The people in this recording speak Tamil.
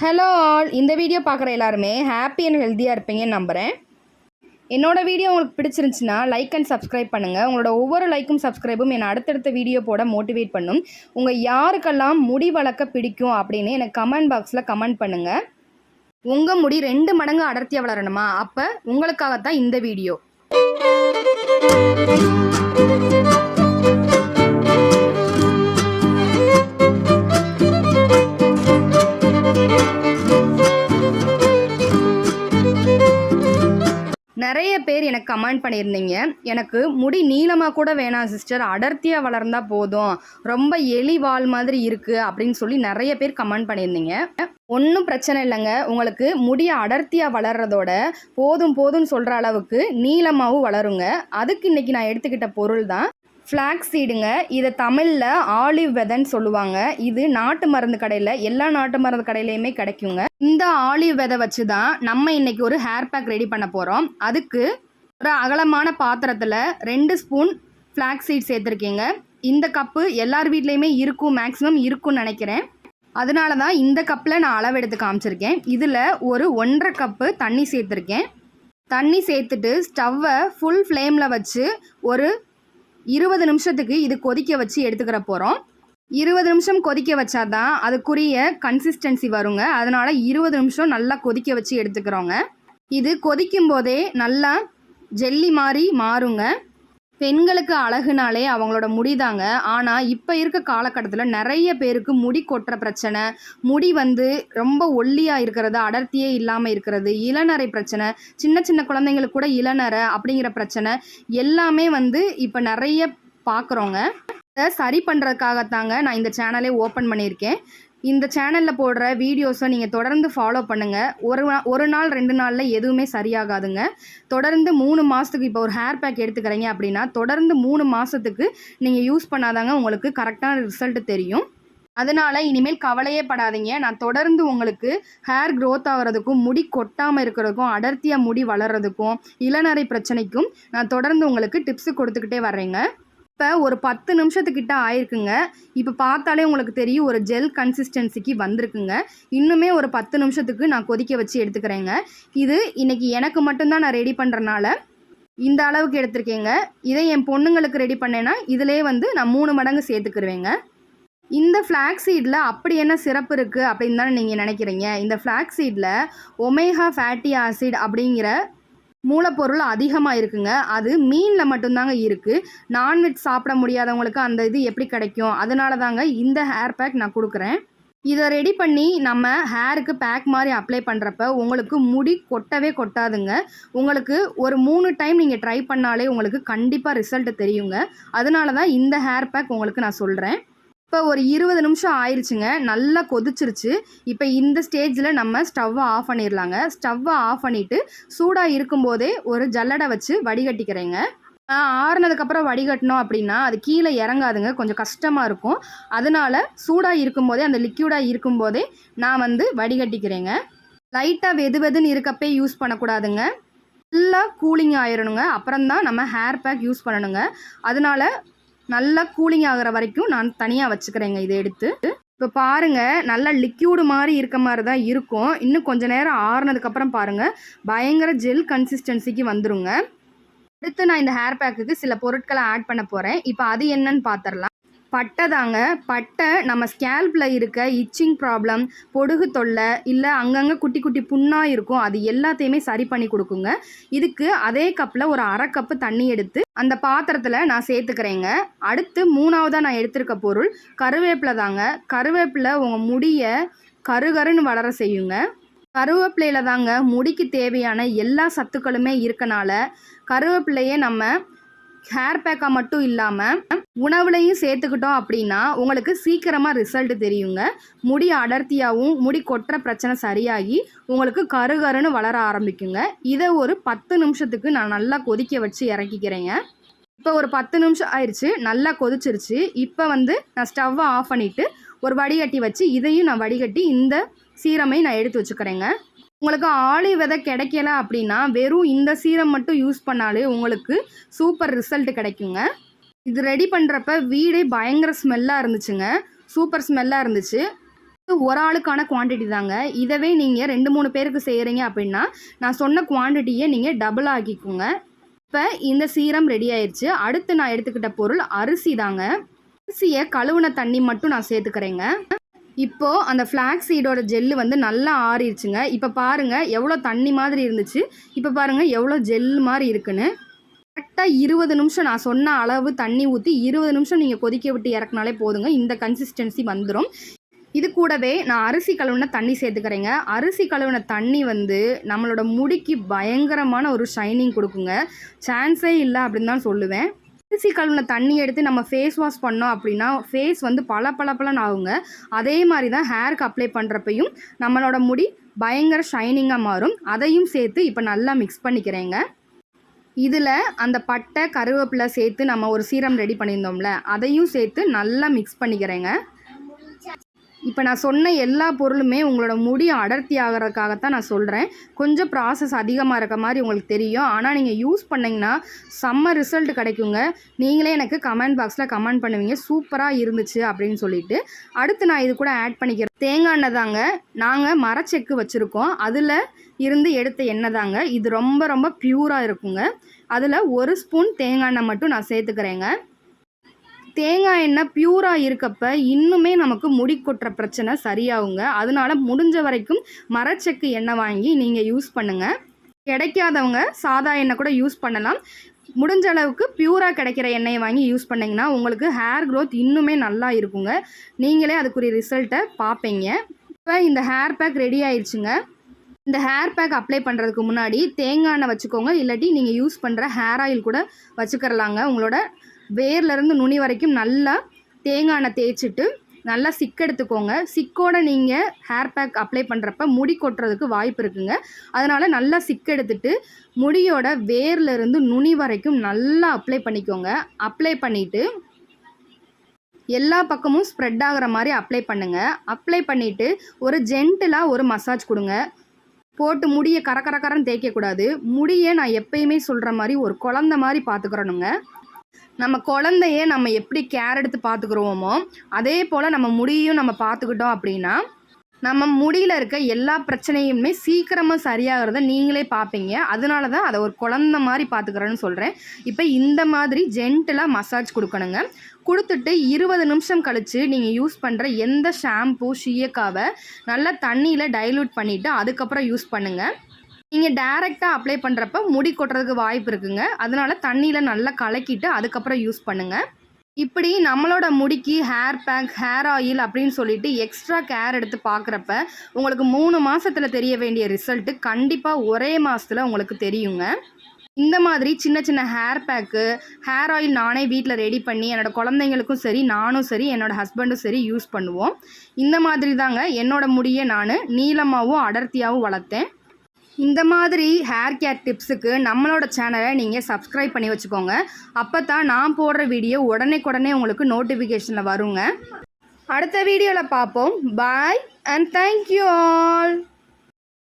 ஹலோ ஆல் இந்த வீடியோ பார்க்குற எல்லாருமே ஹாப்பி அண்ட் ஹெல்த்தியாக இருப்பீங்கன்னு நம்புகிறேன் என்னோடய வீடியோ உங்களுக்கு பிடிச்சிருந்துச்சின்னா லைக் அண்ட் சப்ஸ்கிரைப் பண்ணுங்கள் உங்களோட ஒவ்வொரு லைக்கும் சப்ஸ்கிரைபும் என்னை அடுத்தடுத்த வீடியோ போட மோட்டிவேட் பண்ணும். உங்கள் யாருக்கெல்லாம் முடி வளர்க்க பிடிக்கும் அப்படின்னு எனக்கு கமெண்ட் பாக்ஸில் கமெண்ட் பண்ணுங்கள் உங்கள் முடி ரெண்டு மடங்கு அடர்த்தியாக வளரணுமா? அப்போ உங்களுக்காகத்தான் இந்த வீடியோ நிறைய பேர் எனக்கு கமெண்ட் பண்ணியிருந்தீங்க. எனக்கு முடி நீளமாக கூட வேணாம் சிஸ்டர். அடர்த்தியாக வளர்ந்தா போதும். ரொம்ப எலி வால் மாதிரி இருக்குது அப்படின்னு சொல்லி நிறைய பேர் கமெண்ட் பண்ணியிருந்தீங்க. ஒன்றும் பிரச்சனை இல்லைங்க. உங்களுக்கு முடியை அடர்த்தியாக வளர்றதோட போதும் போதும்னு சொல்கிற அளவுக்கு நீளமாகவும் வளருங்க. அதுக்கு இன்றைக்கி நான் எடுத்துக்கிட்ட பொருள் தான். ஃப்ளாக் சீடுங்க இதை தமிழில் ஆலிவ் வெதைன்னு சொல்லுவாங்க. இது நாட்டு மருந்து கடையில் எல்லா நாட்டு மருந்து கடையிலையுமே கிடைக்குங்க. இந்த ஆலிவ் விதை வச்சு தான் நம்ம இன்னைக்கு ஒரு ஹேர் பேக் ரெடி பண்ண போகிறோம் அதுக்கு ஒரு அகலமான பாத்திரத்தில் ரெண்டு ஸ்பூன் ஃப்ளாக் சீட் சேர்த்துருக்கீங்க. இந்த கப்பு எல்லார் வீட்லேயுமே இருக்கும் மேக்ஸிமம் இருக்கும்னு நினைக்கிறேன். அதனால தான் இந்த கப்பில் நான் அளவெடுத்து காமிச்சிருக்கேன். இதில் ஒரு ஒன்றரை கப்பு தண்ணி சேர்த்துருக்கேன். தண்ணி சேர்த்துட்டு ஸ்டவ்வை ஃபுல் ஃப்ளேமில் வச்சு ஒரு இருபது நிமிஷத்துக்கு இது கொதிக்க வச்சு எடுத்துக்கிற போகிறோம் இருபது நிமிஷம் கொதிக்க வச்சாதான் அதுக்குரிய கன்சிஸ்டன்சி வருங்க. அதனால் இருபது நிமிஷம் நல்லா கொதிக்க வச்சு எடுத்துக்கிறோங்க. இது கொதிக்கும் போதே நல்லா ஜெல்லி மாதிரி மாறுங்க. பெண்களுக்கு அழகுனாலே அவங்களோட முடிதாங்க ஆனால் இப்போ இருக்க காலகட்டத்தில் நிறைய பேருக்கு முடி கொட்டுற பிரச்சனை முடி வந்து ரொம்ப ஒல்லியாக இருக்கிறது அடர்த்தியே இல்லாமல் இருக்கிறது இளநரை பிரச்சனை சின்ன சின்ன குழந்தைங்களுக்கு கூட இளநரை அப்படிங்கிற பிரச்சனை எல்லாமே வந்து இப்போ நிறைய பார்க்குறோங்க சரி பண்ணுறதுக்காகத்தாங்க நான் இந்த சேனலே ஓப்பன் பண்ணியிருக்கேன். இந்த சேனலில் போடுற வீடியோஸை நீங்கள் தொடர்ந்து ஃபாலோ பண்ணுங்கள் ஒரு ஒரு நாள் ரெண்டு நாளில் எதுவுமே சரியாகாதுங்க. தொடர்ந்து மூணு மாதத்துக்கு இப்போ ஒரு ஹேர் பேக் எடுத்துக்கிறீங்க அப்படின்னா தொடர்ந்து மூணு மாதத்துக்கு நீங்கள் யூஸ் பண்ணாதாங்க உங்களுக்கு கரெக்டான ரிசல்ட் தெரியும். அதனால் இனிமேல் கவலையே படாதீங்க. நான் தொடர்ந்து உங்களுக்கு ஹேர் க்ரோத் ஆகிறதுக்கும் முடி கொட்டாமல் இருக்கிறதுக்கும் அடர்த்தியாக முடி வளர்கிறதுக்கும் இளநரை பிரச்சனைக்கும் நான் தொடர்ந்து உங்களுக்கு டிப்ஸு கொடுத்துக்கிட்டே வரேங்க இப்போ ஒரு பத்து நிமிஷத்துக்கிட்ட ஆயிருக்குங்க. இப்போ பார்த்தாலே உங்களுக்கு தெரியும் ஒரு ஜெல் கன்சிஸ்டன்சிக்கு வந்திருக்குங்க. இன்னுமே ஒரு பத்து நிமிஷத்துக்கு நான் கொதிக்க வச்சு எடுத்துக்கிறேங்க. இது இன்றைக்கி எனக்கு மட்டும்தான் நான் ரெடி பண்ணுறனால இந்த அளவுக்கு எடுத்திருக்கேங்க. இதை என் பொண்ணுங்களுக்கு ரெடி பண்ணேன்னா இதிலே வந்து நான் மூணு மடங்கு சேர்த்துக்கிருவேங்க. இந்த ஃப்ளாக் சீடில் அப்படி என்ன சிறப்பு இருக்குது அப்படின்னு தானே நீங்கள் நினைக்கிறீங்க? இந்த ஃப்ளாக் சீடில் ஒமேகா ஃபேட்டி ஆசிட் அப்படிங்கிற மூலப்பொருள் அதிகமாக இருக்குங்க. அது மீனில் மட்டும்தாங்க இருக்குது நான்வெஜ் சாப்பிட முடியாதவங்களுக்கு அந்த இது எப்படி கிடைக்கும்? அதனால தாங்க இந்த ஹேர் பேக் நான் கொடுக்குறேன். இதை ரெடி பண்ணி நம்ம ஹேருக்கு பேக் மாதிரி அப்ளை பண்ணுறப்ப உங்களுக்கு முடி கொட்டவே கொட்டாதுங்க. உங்களுக்கு ஒரு மூணு டைம் நீங்கள் ட்ரை பண்ணாலே உங்களுக்கு கண்டிப்பாக ரிசல்ட் தெரியுங்க. அதனால தான் இந்த ஹேர் பேக் உங்களுக்கு நான் சொல்கிறேன் இப்போ ஒரு இருபது நிமிஷம் ஆயிடுச்சுங்க நல்லா கொதிச்சிருச்சு. இப்போ இந்த ஸ்டேஜில் நம்ம ஸ்டவ்வை ஆஃப் பண்ணிடலாங்க ஸ்டவ்வை ஆஃப் பண்ணிவிட்டு சூடாக இருக்கும்போதே ஒரு ஜல்லடை வச்சு வடிகட்டிக்கிறேங்க. ஆறுனதுக்கப்புறம் வடிகட்டினோம் அப்படின்னா அது கீழே இறங்காதுங்க. கொஞ்சம் கஷ்டமாக இருக்கும். அதனால் சூடாக இருக்கும்போதே அந்த லிக்யூடாக இருக்கும்போதே நான் வந்து வடிகட்டிக்கிறேங்க. லைட்டாக வெது வெதுன்னு இருக்கப்பே யூஸ் பண்ணக்கூடாதுங்க. நல்லா கூலிங் ஆயிடணுங்க அப்புறம் தான் நம்ம ஹேர் பேக் யூஸ் பண்ணணுங்க. அதனால் நல்லா கூலிங் ஆகிற வரைக்கும் நான் தனியாக வச்சுக்கிறேங்க இதை எடுத்து. இப்போ பாருங்கள் நல்லா லிக்யூடு மாதிரி இருக்க மாதிரி தான் இருக்கும். இன்னும் கொஞ்சம் நேரம் ஆறுனதுக்கப்புறம் பாருங்கள் பயங்கர ஜெல் கன்சிஸ்டன்சிக்கு வந்துருங்க. அடுத்து நான் இந்த ஹேர் பேக்குக்கு சில பொருட்களை ஆட் பண்ண போகிறேன் இப்போ அது என்னன்னு பார்த்துடலாம் பட்டை தாங்க பட்டை நம்ம ஸ்கேல்பில் இருக்க இச்சிங் ப்ராப்ளம் பொடுகு தொல்லை இல்லை அங்கங்கே குட்டி குட்டி புண்ணாக இருக்கும் அது எல்லாத்தையுமே சரி பண்ணி கொடுக்குங்க. இதுக்கு அதே கப்பில் ஒரு அரை கப்பு தண்ணி எடுத்து அந்த பாத்திரத்தில் நான் சேர்த்துக்கிறேங்க. அடுத்து மூணாவதாக நான் எடுத்திருக்க பொருள் கருவேப்பிலை தாங்க. கருவேப்பிலை உங்கள் முடியை கருகருன்னு வளர செய்யுங்க. கருவேப்பிலையில் தாங்க முடிக்கு தேவையான எல்லா சத்துக்களுமே இருக்கனால கருவேப்பிலையே நம்ம ஹேர் பேக்காக மட்டும் இல்லாமல் உணவுலையும் சேர்த்துக்கிட்டோம் அப்படின்னா உங்களுக்கு சீக்கிரமாக ரிசல்ட் தெரியுங்க. முடி அடர்த்தியாகவும் முடி கொட்டுற பிரச்சனை சரியாகி உங்களுக்கு கருகருன்னு வளர ஆரம்பிக்குங்க. இதை ஒரு பத்து நிமிஷத்துக்கு நான் நல்லா கொதிக்க வச்சு இறக்கிக்கிறேங்க. இப்போ ஒரு பத்து நிமிஷம் ஆயிடுச்சு நல்லா கொதிச்சிருச்சு. இப்போ வந்து நான் ஸ்டவ்வை ஆஃப் பண்ணிவிட்டு ஒரு வடிகட்டி வச்சு இதையும் நான் வடிகட்டி இந்த சீரமை நான் எடுத்து வச்சுக்கிறேங்க. உங்களுக்கு ஆளி விதை கிடைக்கல அப்படின்னா வெறும் இந்த சீரம் மட்டும் யூஸ் பண்ணாலே உங்களுக்கு சூப்பர் ரிசல்ட் கிடைக்குங்க. இது ரெடி பண்ணுறப்ப வீடே பயங்கர ஸ்மெல்லாக இருந்துச்சுங்க. சூப்பர் ஸ்மெல்லாக இருந்துச்சு. ஒரு ஆளுக்கான குவாண்டிட்டி தாங்க. இதவே நீங்கள் ரெண்டு மூணு பேருக்கு செய்கிறீங்க அப்படின்னா நான் சொன்ன குவாண்டிட்டியை நீங்கள் டபுள் ஆக்கிக்கோங்க. இப்போ இந்த சீரம் ரெடி ஆயிடுச்சு அடுத்து நான் எடுத்துக்கிட்ட பொருள் அரிசி தாங்க. அரிசியை கழுவுன தண்ணி மட்டும் நான் சேர்த்துக்கிறேங்க. இப்போது அந்த ஃப்ளாக் சீடோட ஜெல்லு வந்து நல்லா ஆறிடுச்சுங்க இப்போ பாருங்கள் எவ்வளோ தண்ணி மாதிரி இருந்துச்சு. இப்போ பாருங்கள் எவ்வளோ ஜெல் மாதிரி இருக்குன்னு. கரெக்டாக இருபது நிமிஷம் நான் சொன்ன அளவு தண்ணி ஊற்றி இருபது நிமிஷம் நீங்கள் கொதிக்க விட்டு இறக்குனாலே போதுங்க. இந்த கன்சிஸ்டன்சி வந்துடும் இது கூடவே நான் அரிசி கழுவுன தண்ணி சேர்த்துக்கிறேங்க. அரிசி கழுவுன தண்ணி வந்து நம்மளோட முடிக்கு பயங்கரமான ஒரு ஷைனிங் கொடுக்குங்க. சான்ஸே இல்லை அப்படின்னு தான் சொல்லுவேன். அரிசி கழுவுன தண்ணி எடுத்து நம்ம ஃபேஸ் வாஷ் பண்ணோம் அப்படின்னா ஃபேஸ் வந்து பல பளபளன்னு ஆகுங்க. அதே மாதிரி தான் ஹேருக்கு அப்ளை பண்ணுறப்பையும் நம்மளோட முடி பயங்கர ஷைனிங்காக மாறும். அதையும் சேர்த்து இப்போ நல்லா மிக்ஸ் பண்ணிக்கிறேங்க. இதில் அந்த பட்டை கருவேப்பிலை சேர்த்து நம்ம ஒரு சீரம் ரெடி பண்ணியிருந்தோம்ல அதையும் சேர்த்து நல்லா மிக்ஸ் பண்ணிக்கிறேங்க. இப்போ நான் சொன்ன எல்லா பொருளுமே உங்களோட முடி அடர்த்தி ஆகிறதுக்காகத்தான் நான் சொல்கிறேன் கொஞ்சம் ப்ராசஸ் அதிகமாக இருக்க மாதிரி உங்களுக்கு தெரியும். ஆனால் நீங்கள் யூஸ் பண்ணிங்கன்னா செம்ம ரிசல்ட் கிடைக்குங்க. நீங்களே எனக்கு கமெண்ட் பாக்ஸில் கமெண்ட் பண்ணுவீங்க. சூப்பராக இருந்துச்சு அப்படின்னு சொல்லிட்டு. அடுத்து நான் இது கூட ஆட் பண்ணிக்கிறேன். தேங்காய் எண்ணெய் தாங்க. நாங்கள் மரச்செக்கு வச்சுருக்கோம். அதில் இருந்து எடுத்த எண்ணெய் தாங்க. இது ரொம்ப ரொம்ப ப்யூராக இருக்குங்க. அதில் ஒரு ஸ்பூன் தேங்காய் எண்ணெய் மட்டும் நான் சேர்த்துக்கிறேங்க. தேங்காய் எண்ணெய் பியூராக இருக்கப்ப இன்னுமே நமக்கு முடி கொட்டுற பிரச்சனை சரியாகுங்க. அதனால முடிஞ்ச வரைக்கும் மரச்செக்கு எண்ணெய் வாங்கி நீங்கள் யூஸ் பண்ணுங்கள் கிடைக்காதவங்க சாதா எண்ணெய் கூட யூஸ் பண்ணலாம். முடிஞ்ச அளவுக்கு பியூராக கிடைக்கிற எண்ணெயை வாங்கி யூஸ் பண்ணிங்கன்னா உங்களுக்கு ஹேர் க்ரோத் இன்னுமே நல்லா இருக்குங்க. நீங்களே அதுக்குரிய ரிசல்ட்டை பார்ப்பீங்க இப்போ இந்த ஹேர் பேக் ரெடி ஆயிடுச்சுங்க இந்த ஹேர் பேக் அப்ளை பண்ணுறதுக்கு முன்னாடி தேங்காய் எண்ணெய் வச்சுக்கோங்க. இல்லாட்டி நீங்கள் யூஸ் பண்ணுற ஹேர் ஆயில் கூட வச்சுக்கிறலாங்க. உங்களோட வேர்லேருந்து நுனி வரைக்கும் நல்லா தேங்காய் எண்ணெய் தேய்ச்சிட்டு நல்லா சிக் எடுத்துக்கோங்க. சிக்கோட நீங்கள் ஹேர் பேக் அப்ளை பண்ணுறப்ப முடி கொட்டுறதுக்கு வாய்ப்பு இருக்குங்க. அதனால் நல்லா சிக் எடுத்துட்டு முடியோட வேர்லேருந்து நுனி வரைக்கும் நல்லா அப்ளை பண்ணிக்கோங்க. அப்ளை பண்ணிவிட்டு எல்லா பக்கமும் ஸ்ப்ரெட் ஆகிற மாதிரி அப்ளை பண்ணுங்கள் அப்ளை பண்ணிவிட்டு ஒரு ஜென்டிலாக ஒரு மசாஜ் கொடுங்க. போட்டு முடியை கர தேய்க்கக்கூடாது. முடியை நான் எப்பயுமே சொல்கிற மாதிரி ஒரு குழந்த மாதிரி பார்த்துக்கிறணுங்க. நம்ம குழந்தைய நம்ம எப்படி கேர் எடுத்து பார்த்துக்குறோமோ அதே போல் நம்ம முடியும் நம்ம பார்த்துக்கிட்டோம் அப்படின்னா நம்ம முடியில் இருக்க எல்லா பிரச்சனையுமே சீக்கிரமாக சரியாகிறத நீங்களே பார்ப்பீங்க. அதனால தான் அதை ஒரு குழந்த மாதிரி பார்த்துக்கிறேன்னு சொல்கிறேன் இப்போ இந்த மாதிரி ஜென்டலாக மசாஜ் கொடுக்கணுங்க. கொடுத்துட்டு இருபது நிமிஷம் கழித்து நீங்கள் யூஸ் பண்ணுற எந்த ஷாம்பூ ஷியக்காவை நல்லா தண்ணியில் டைலூட் பண்ணிவிட்டு அதுக்கப்புறம் யூஸ் பண்ணுங்கள் நீங்கள் டேரெக்டாக அப்ளை பண்ணுறப்ப முடி கொட்டுறதுக்கு வாய்ப்பு இருக்குங்க. அதனால் தண்ணியில் நல்லா கலக்கிட்டு அதுக்கப்புறம் யூஸ் பண்ணுங்கள் இப்படி நம்மளோட முடிக்கு ஹேர் பேக் ஹேர் ஆயில் அப்படின்னு சொல்லிட்டு எக்ஸ்ட்ரா கேர் எடுத்து பார்க்குறப்ப உங்களுக்கு மூணு மாதத்தில் தெரிய வேண்டிய ரிசல்ட்டு கண்டிப்பாக ஒரே மாதத்தில் உங்களுக்கு தெரியுங்க. இந்த மாதிரி சின்ன சின்ன ஹேர் பேக்கு ஹேர் ஆயில் நானே வீட்டில் ரெடி பண்ணி என்னோடய குழந்தைங்களுக்கும் சரி நானும் சரி என்னோடய ஹஸ்பண்டும் சரி யூஸ் பண்ணுவோம். இந்த மாதிரி தாங்க என்னோடய முடியை நான் நீளமாகவும் அடர்த்தியாகவும் வளர்த்தேன். இந்த மாதிரி ஹேர் கேர் டிப்ஸுக்கு நம்மளோட சேனலை நீங்கள் சப்ஸ்கிரைப் பண்ணி வச்சுக்கோங்க. அப்போ தான் நான் போடுற வீடியோ உடனே உங்களுக்கு நோட்டிஃபிகேஷனில் வருங்க. அடுத்த வீடியோவில் பார்ப்போம். பாய் அண்ட் தேங்க்யூ ஆல்